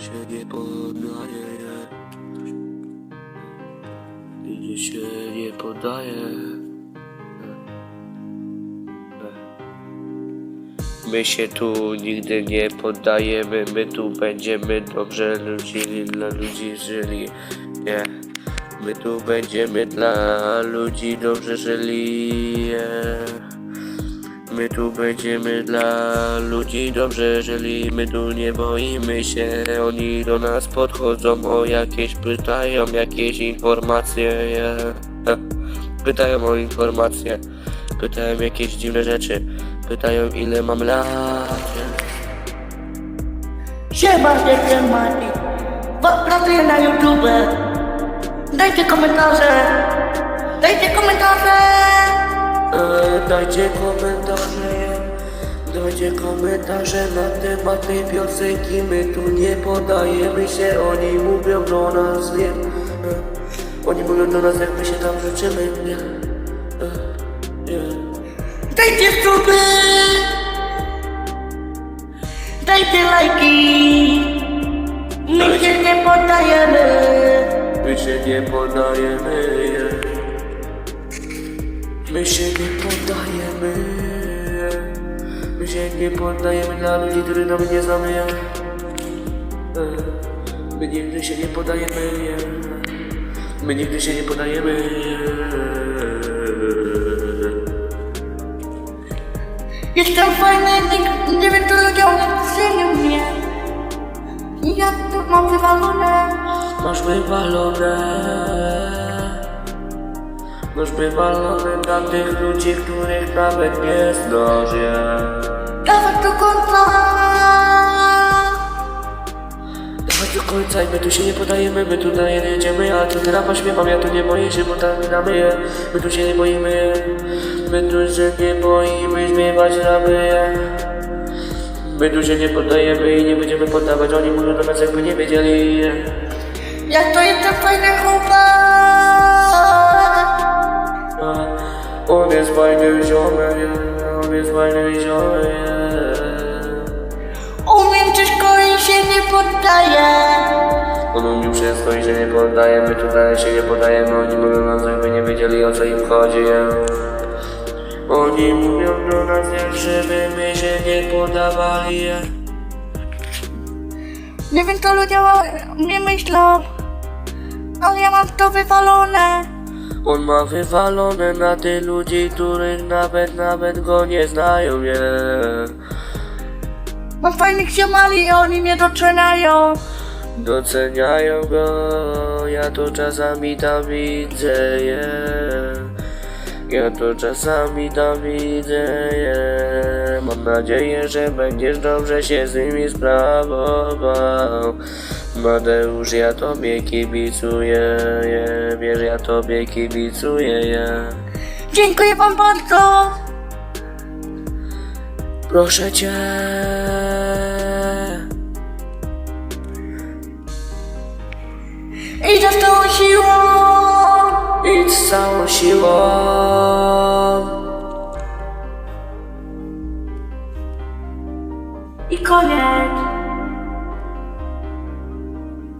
się nie poddaje. Nigdy się nie poddaje. My się tu nigdy nie poddajemy, my tu będziemy dobrze ludzi, dla ludzi żyli. Nie. My tu będziemy dla ludzi dobrze żyli. Yeah. My tu będziemy dla ludzi dobrze żyli, my tu nie boimy się, oni do nas podchodzą o jakieś, pytają jakieś informacje, pytają o informacje, pytają jakieś dziwne rzeczy, pytają ile mam lat. Siema, jestem Mati. Pracuję na YouTube. Dajcie komentarze. Dajcie komentarze. E, Dajcie komentarze, dajcie komentarze na temat tej piosenki, my tu nie podajemy się, oni mówią do nas, nie, e, oni mówią do nas jak my się tam życzymy, nie, e. Dajcie suby. Dajcie lajki. My się nie poddajemy. My się nie podajemy. My się nie podajemy, my się nie poddajemy dla ludzi, których nam nie znamy, nie. My nigdy się nie podajemy, nie. my nigdy się nie podajemy. Jestem fajny, nikt nie wiem, co ludzie o mnie cenią mnie. Ja tu mam wywalone. Masz wywalone, masz wywalone dla tych ludzi, których nawet nie znasz. Dawaj do końca. Dawaj do końca i my tu się nie podajemy, my tu dalej jedziemy, ja tu teraz śpiewam, ja tu nie boję się, bo tak gramy, je. my tu się nie boimy, my tu się nie boimy śpiewać ramy, je. my tu się nie poddajemy i nie będziemy poddawać, oni mówią do nas jakby nie wiedzieli. Jak to jestem fajny chłopak. Je. on jest fajny ziomek, je. Umiem wszystko i się nie poddaję. On umiał wszystko i się nie poddaje, my tutaj się nie podajemy, oni mówią nam, żeby nie wiedzieli o co im chodzi. Oni mówią do nas, jak żeby my się nie podawali. Nie wiem co ludzie o mnie myślą, ale ja mam to wywalone. On ma wywalone na tych ludzi, których nawet, nawet go nie znają, nie? Mam fajnych ziomali i oni mnie doceniają. Doceniają go, ja to czasami tam widzę, je. Ja to czasami tam widzę, je. Mam nadzieję, że będziesz dobrze się z nimi sprawował. Mateusz, ja tobie kibicuję, je. Wiesz, ja tobie kibicuję, je. Dziękuję wam bardzo. Proszę cię. I za całą siłą. Idź z całą siłą. I koniec.